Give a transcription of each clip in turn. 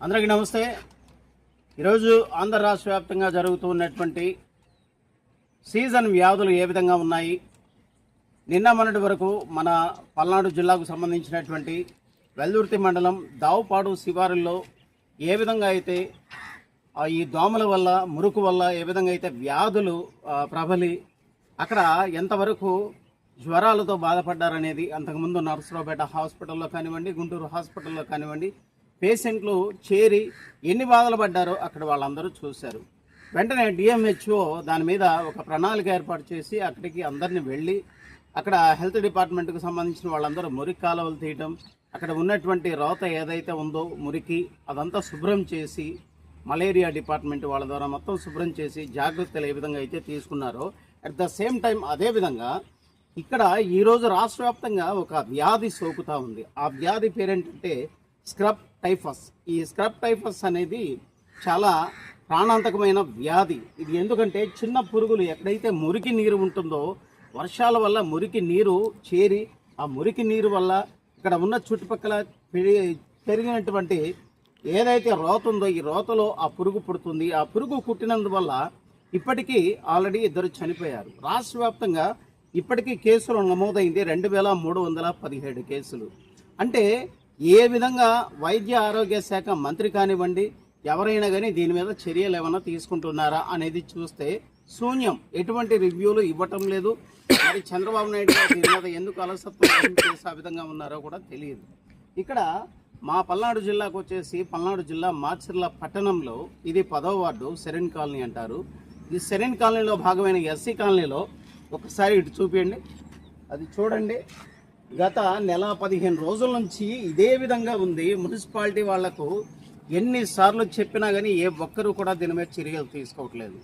అందరికీ నమస్తే. ఈరోజు ఆంధ్ర రాష్ట్ర వ్యాప్తంగా జరుగుతూ ఉన్నటువంటి సీజన్ వ్యాధులు ఏ విధంగా ఉన్నాయి? నిన్న మొన్నటి వరకు మన పల్నాడు జిల్లాకు సంబంధించినటువంటి వెల్దుర్తి మండలం దావుపాడు శివారుల్లో ఏ విధంగా అయితే ఈ దోమల వల్ల మురుకు వల్ల ఏ విధంగా అయితే వ్యాధులు ప్రబలి అక్కడ ఎంతవరకు జ్వరాలతో బాధపడ్డారనేది అంతకుముందు నర్సరావుపేట హాస్పిటల్లో కానివ్వండి గుంటూరు హాస్పిటల్లో కానివ్వండి పేషెంట్లు చేరి ఎన్ని బాధలు పడ్డారో అక్కడ వాళ్ళందరూ చూశారు. వెంటనే డిఎంహెచ్ఓ దాని మీద ఒక ప్రణాళిక ఏర్పాటు చేసి అక్కడికి అందరిని వెళ్ళి అక్కడ హెల్త్ డిపార్ట్మెంట్కు సంబంధించిన వాళ్ళందరూ మురికి కాలువలు తీయటం అక్కడ ఉన్నటువంటి రోత ఏదైతే ఉందో మురికి అదంతా శుభ్రం చేసి మలేరియా డిపార్ట్మెంట్ వాళ్ళ ద్వారా మొత్తం శుభ్రం చేసి జాగ్రత్తలు ఏ విధంగా అయితే తీసుకున్నారో అట్ ద సేమ్ టైం అదే విధంగా ఇక్కడ ఈరోజు రాష్ట్ర వ్యాప్తంగా ఒక వ్యాధి సోకుతా ఉంది. ఆ వ్యాధి పేరేంటంటే స్క్రబ్ టైఫస్. ఈ స్క్రబ్ టైఫస్ అనేది చాలా ప్రాణాంతకమైన వ్యాధి. ఇది ఎందుకంటే చిన్న పురుగులు ఎక్కడైతే మురికి నీరు ఉంటుందో వర్షాల వల్ల మురికి నీరు చేరి ఆ మురికి నీరు వల్ల ఇక్కడ ఉన్న చుట్టుపక్కల పెరి- పెరిగినటువంటి ఏదైతే రోత ఉందో ఈ రోతలో ఆ పురుగు పుడుతుంది. ఆ పురుగు పుట్టినందువల్ల ఇప్పటికీ ఆల్రెడీ ఇద్దరు చనిపోయారు. రాష్ట్ర వ్యాప్తంగా ఇప్పటికీ కేసులు నమోదైంది రెండు వేల మూడు వందల పదిహేడు కేసులు. అంటే ఏ విధంగా వైద్య ఆరోగ్య శాఖ మంత్రి కానివ్వండి ఎవరైనా కానీ దీని మీద చర్యలు ఏమైనా తీసుకుంటున్నారా అనేది చూస్తే శూన్యం. ఎటువంటి రివ్యూలు ఇవ్వటం లేదు. మరి చంద్రబాబు నాయుడు గారు దీని మీద ఎందుకు అలసత్వం చేసే విధంగా ఉన్నారో కూడా తెలియదు. ఇక్కడ మా పల్నాడు జిల్లాకు వచ్చేసి పల్నాడు జిల్లా మాచర్ల పట్టణంలో ఇది పదవ వార్డు సెరెన్ కాలనీ అంటారు. ఈ సెరెన్ కాలనీలో భాగమైన ఎస్సీ కాలనీలో ఒకసారి ఇటు చూపించండి అది చూడండి. గత నెల పదిహేను రోజుల నుంచి ఇదే విధంగా ఉంది. మున్సిపాలిటీ వాళ్ళకు ఎన్నిసార్లు చెప్పినా కానీ ఏ ఒక్కరూ కూడా దీని మీద చర్యలు తీసుకోవట్లేదు.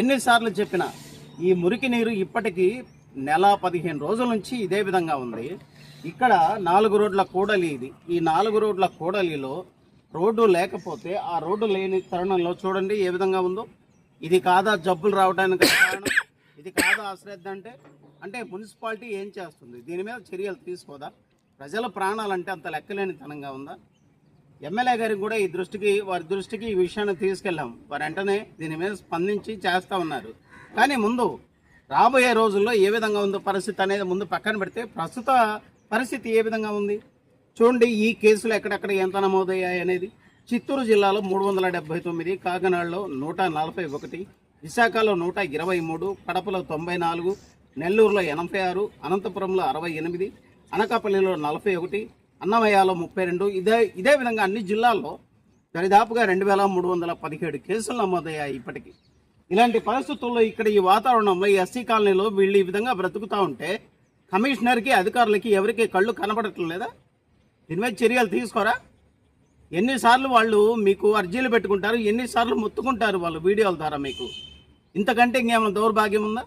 ఎన్నిసార్లు చెప్పినా ఈ మురికి నీరు ఇప్పటికీ నెల పదిహేను రోజుల నుంచి ఇదే విధంగా ఉంది. ఇక్కడ నాలుగు రోడ్ల కూడలి ఇది. ఈ నాలుగు రోడ్ల కూడలిలో రోడ్డు లేకపోతే ఆ రోడ్డు లేని తరుణంలో చూడండి ఏ విధంగా ఉందో. ఇది కాదా జబ్బులు రావడానికి కారణం? ఇది కాదా అశ్రద్ధ అంటే? అంటే మున్సిపాలిటీ ఏం చేస్తుంది? దీని మీద చర్యలు తీసుకోదా? ప్రజల ప్రాణాలంటే అంత లెక్కలేనితనంగా ఉందా? ఎమ్మెల్యే గారికి కూడా ఈ దృష్టికి వారి దృష్టికి ఈ విషయాన్ని తీసుకెళ్ళాం. వారు వెంటనే దీని మీద స్పందించి చేస్తూ ఉన్నారు. కానీ ముందు రాబోయే రోజుల్లో ఏ విధంగా ఉందో పరిస్థితి అనేది ముందు పక్కన పెడితే ప్రస్తుత పరిస్థితి ఏ విధంగా ఉంది? చూడండి ఈ కేసులు ఎక్కడెక్కడ ఎంత నమోదయ్యాయి అనేది. చిత్తూరు జిల్లాలో మూడు వందల డెబ్బై తొమ్మిది కాకినాడలో నూట నలభై ఒకటి విశాఖలో నూట ఇరవై మూడు కడపలో తొంభై నాలుగు నెల్లూరులో ఎనభై ఆరు అనంతపురంలో అరవై ఎనిమిది అనకాపల్లిలో నలభై ఒకటి అన్నమయ్యలో ముప్పై రెండు. ఇదే ఇదే విధంగా అన్ని జిల్లాల్లో దరిదాపుగా రెండు వేల మూడు వందల పదిహేడు కేసులు నమోదయ్యాయి ఇప్పటికీ. ఇలాంటి పరిస్థితుల్లో ఇక్కడ ఈ వాతావరణంలో ఈ ఎస్సీ కాలనీలో వీళ్ళు ఈ విధంగా బ్రతుకుతూ ఉంటే కమిషనర్కి అధికారులకి ఎవరికి కళ్ళు కనబడటం లేదా? దీని మీద చర్యలు తీసుకోరా? ఎన్నిసార్లు వాళ్ళు మీకు అర్జీలు పెట్టుకుంటారు ఎన్నిసార్లు మొత్తుకుంటారు వాళ్ళు వీడియోల ద్వారా మీకు? ఇంతకంటే ఇంకేమైనా దౌర్భాగ్యం ఉందా?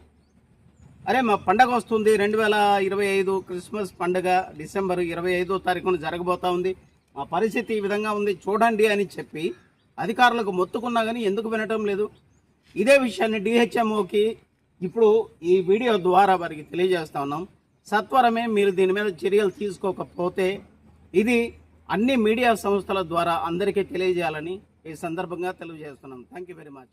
అరే మా పండగ వస్తుంది. రెండు వేల ఇరవై ఐదు క్రిస్మస్ పండగ డిసెంబర్ ఇరవై ఐదో తారీఖున జరగబోతా ఉంది. మా పరిస్థితి ఈ విధంగా ఉంది. చూడండి అని చెప్పి అధికారులకు మొత్తుకున్నా కానీ ఎందుకు వినటం లేదు. ఇదే విషయాన్ని డిహెచ్ఎంఓకి ఇప్పుడు ఈ వీడియో ద్వారా వారికి తెలియజేస్తా ఉన్నాం. సత్వరమే మీరు దీని మీద చర్యలు తీసుకోకపోతే ఇది అన్ని మీడియా సంస్థల ద్వారా అందరికీ తెలియజేయాలని ఈ సందర్భంగా తెలియజేస్తున్నాం. Thank you very much